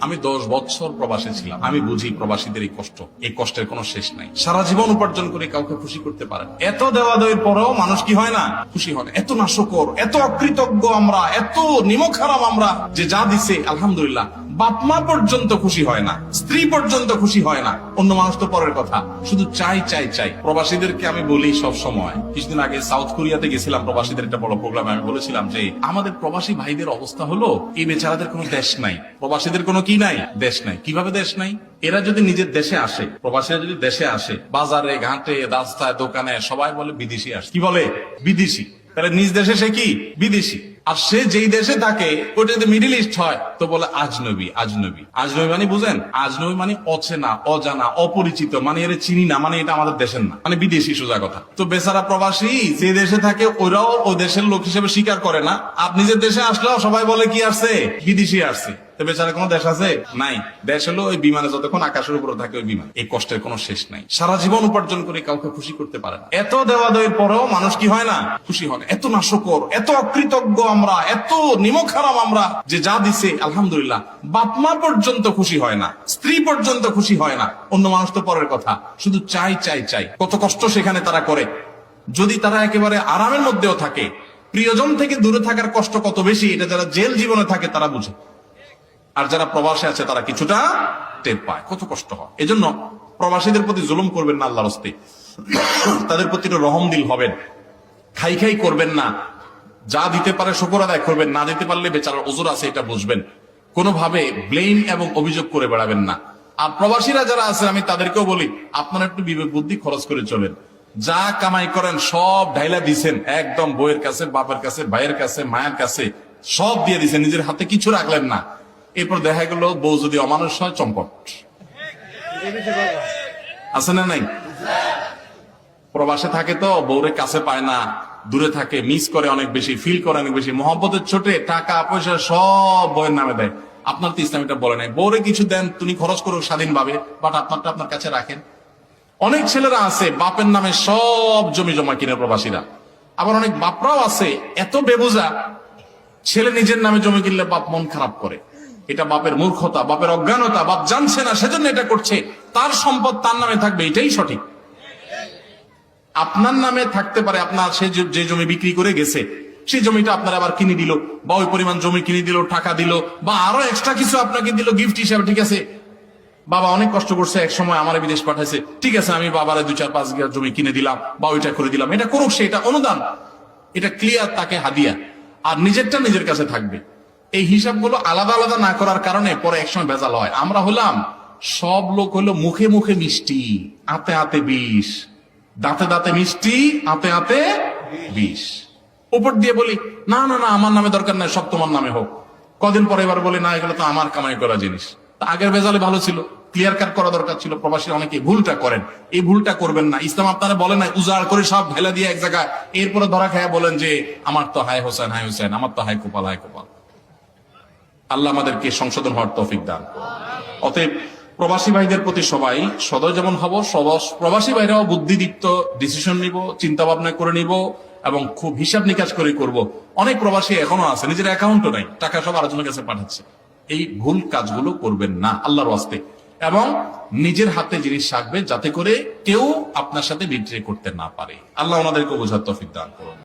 আমি দশ বছর প্রবাসে ছিলাম। আমি বুঝি প্রবাসীদের এই কষ্ট। এই কষ্টের কোনো শেষ নাই। সারা জীবন উপার্জন করে কাউকে খুশি করতে পারেন এত দেওয়া দেওয়ার পরেও মানুষ কি হয় না? খুশি হয় না। এত নাশকর, এত অকৃতজ্ঞ আমরা, এত নিমখারাম আমরা যে যা দিছে, আলহামদুলিল্লাহ বাপ মা পর্যন্ত খুশি হয় না, স্ত্রী পর্যন্ত খুশি হয় না। অন্য মানুষ তো পরের কথা। শুধু চাই চাই চাই। প্রবাসীদেরকে আমি বলি সব সময়, কিছুদিন আগে সাউথ কোরিয়াতে গেছিলাম প্রবাসীদের একটা বড় প্রোগ্রামে আমি বলেছিলাম যে, আমাদের প্রবাসী ভাইদের অবস্থা হলো, এই বেচারাদের কোনো দেশ নাই। প্রবাসীদের কোনো কি নাই? দেশ নাই। কীভাবে দেশ নাই? এরা যদি নিজের দেশে আসে, প্রবাসীরা যদি দেশে আসে, বাজারে, ঘাটে, রাস্তায়, দোকানে, সবাই বলে বিদেশি আসে। কি বলে? বিদেশি। তাহলে নিজ দেশে সে কি? বিদেশি। আর সে যেই দেশে থাকে ওটা যদি মিডিল ইস্ট হয়। তো বলে আজনবী আজনবী। আজনবী মানে বুঝেন? আজনবী মানে অচেনা, অজানা, অপরিচিত মানে এর চিনি না মানে এটা আমাদের দেশের না। মানে বিদেশি সোজা কথা। তো বেচারা প্রবাসী, যে দেশে থাকে, ওরাও ও দেশের লোক হিসেবে স্বীকার করে না। আপনি যে দেশে আসলেও সবাই বলে কি আসছে? বিদেশি আসছে। তো বেচারা কোনো দেশ আছে? নাই। দেশ হলো ওই বিমানে যতক্ষণ আকাশের উপরে থাকে ওই বিমান। এই কষ্টের কোনো শেষ নাই। সারা জীবন উপার্জন করে কাউকে খুশি করতে পারে না। এত দেওয়া দেওয়ার পরেও মানুষ কি হয় না? খুশি হয় না। এত নাশকর এত অকৃতজ্ঞ আমরা এত নিমক হারাম আমরা যে যা দিছে আলহামদুলিল্লাহ বাপ মা পর্যন্ত খুশি হয় না স্ত্রী পর্যন্ত খুশি হয় না। অন্য মানুষ তো পরের কথা। শুধু চাই চাই চাই। কত কষ্ট সেখানে তারা করে। যদি তারা একেবারে আরামের মধ্যেও থাকে প্রিয়জন থেকে দূরে থাকার কষ্ট কত বেশি এটা যারা জেল জীবনে থাকে তারা বুঝে। আর যারা প্রবাসে আছে, তারা কিছুটা টের পায়। কত কষ্ট হয়। এজন্য প্রবাসীদের প্রতি জুলুম করবেন না আল্লাহর হস্তে। তাদের প্রতি রহম দিল হবেন। খাই খাই করবেন না। যা দিতে পারে শুকর আদায় করবেন, না দিতে পারলে বেচারার ওজোর আছে, এটা বুঝবেন। কোনোভাবে ব্লেম এবং অভিযোগ করে বেড়াবেন না। আর প্রবাসীরা যারা আছে আমি তাদেরকেও বলি, আপনারা একটু বিবেক বুদ্ধি খরচ করে চলেন। যা কামাই করেন, সব ঢাইলা দিছেন। একদম বইয়ের কাছে, বাপের কাছে, ভাইয়ের কাছে, মায়ের কাছে, সব দিয়ে দিছেন। নিজের হাতে কিছু রাখলেন না। এরপর দেখা গেল বউ যদি অমানুষ হয়, চম্পট। আছে না নাই? প্রবাসে থাকে তো, বউরে কাছে পায় না, দূরে থাকে, মিস করে অনেক বেশি ফিল করে অনেক বেশি, মহব্বতের ছোটে টাকা, পয়সা সব বইয়ের নামে দেয়। আপনার তো ইসলাম এটা বলে নাই। বউরে কিছু দেন, তুমি খরচ করো স্বাধীনভাবে বাট আপনারটা আপনার কাছে রাখেন। অনেক ছেলেরা আছে, বাপের নামে সব জমি জমা কিনে প্রবাসীরা। আবার অনেক বাপরাও আছে, এত বেবুজা, ছেলে নিজের নামে জমি কিনলে বাপ মন খারাপ করে। এটা বাপের মূর্খতা, বাপের অজ্ঞানতা, বাপ জানছে না, সেজন্য এটা করছে। তার সম্পদ তার নামে থাকবে, এটাই সঠিক। আপনার নামে থাকতে পারে, আপনার সে যে- জমি বিক্রি করে গেছে সেই জমিটা আপনার আবার কিনে দিল, বা ওই পরিমাণ জমি কিনে দিল, টাকা দিল, বা আরও এক্সট্রা কিছু আপনাকে দিল গিফট হিসাবে, ঠিক আছে? বাবা অনেক কষ্ট করছে, এক সময় আমার বিদেশ পাঠাইছে, ঠিক আছে, আমি বাবার দুই চার পাঁচ বিঘা জমি কিনে দিলাম, বা ওইটা করে দিলাম, এটা করুক সে, এটা অনুদান। এটা ক্লিয়ার তাকে হাদিয়া, আর নিজেরটা নিজের কাছে থাকবে। এই হিসাবগুলো আলাদা আলাদা না করার কারণে পরে একসময় ভেজাল হয়। আমরা হলাম, সব লোক হলো মুখে মুখে মিষ্টি আতে আতে বিষ। দাঁতে দাঁতে মিষ্টি আতে আতে বিষ। উপর দিয়ে বলি, না না না, আমার নামে দরকার নাই, সব তোমার নামে হোক। কদিন পরে এবার বলি, না, এগুলো তো আমার কামাই করা জিনিস। আগের বেজালে ভালো ছিল ক্লিয়ার কাট করা দরকার ছিল, প্রবাসী অনেকে ভুলটা করেন। এই ভুলটা করবেন না। ইসলাম আপনারা বলেন না উজাড় করে সব ঢেলা দিয়ে এক জায়গায়, এরপরে ধরা খায় বলেন যে, আমার তো হায় হোসেন হায় হোসেন, আমার তো হায় কোপাল, হায় কপাল। আল্লাহ আমাদেরকে সংশোধন হওয়ার তৌফিক দান। অতএব প্রবাসী ভাইদের প্রতি সবাই সদয় যেমন হব প্রবাসী ভাইরাও বুদ্ধিদীপ্ত ডিসিশন নিব চিন্তা ভাবনা করে নিব এবং খুব হিসাব নিকাশ করে করব। অনেক প্রবাসী এখনও আছে, নিজের অ্যাকাউন্টও নাই, টাকা সব আরেকজনের কাছে পাঠাচ্ছে। এই ভুল কাজগুলো করবেন না, আল্লাহর ওয়াস্তে। এবং নিজের হাতে জিনিস রাখবে যাতে করে কেউ আপনার সাথে বিক্রি করতে না পারে। আল্লাহ ওনাদেরকে বোঝার তফিক দান করুন।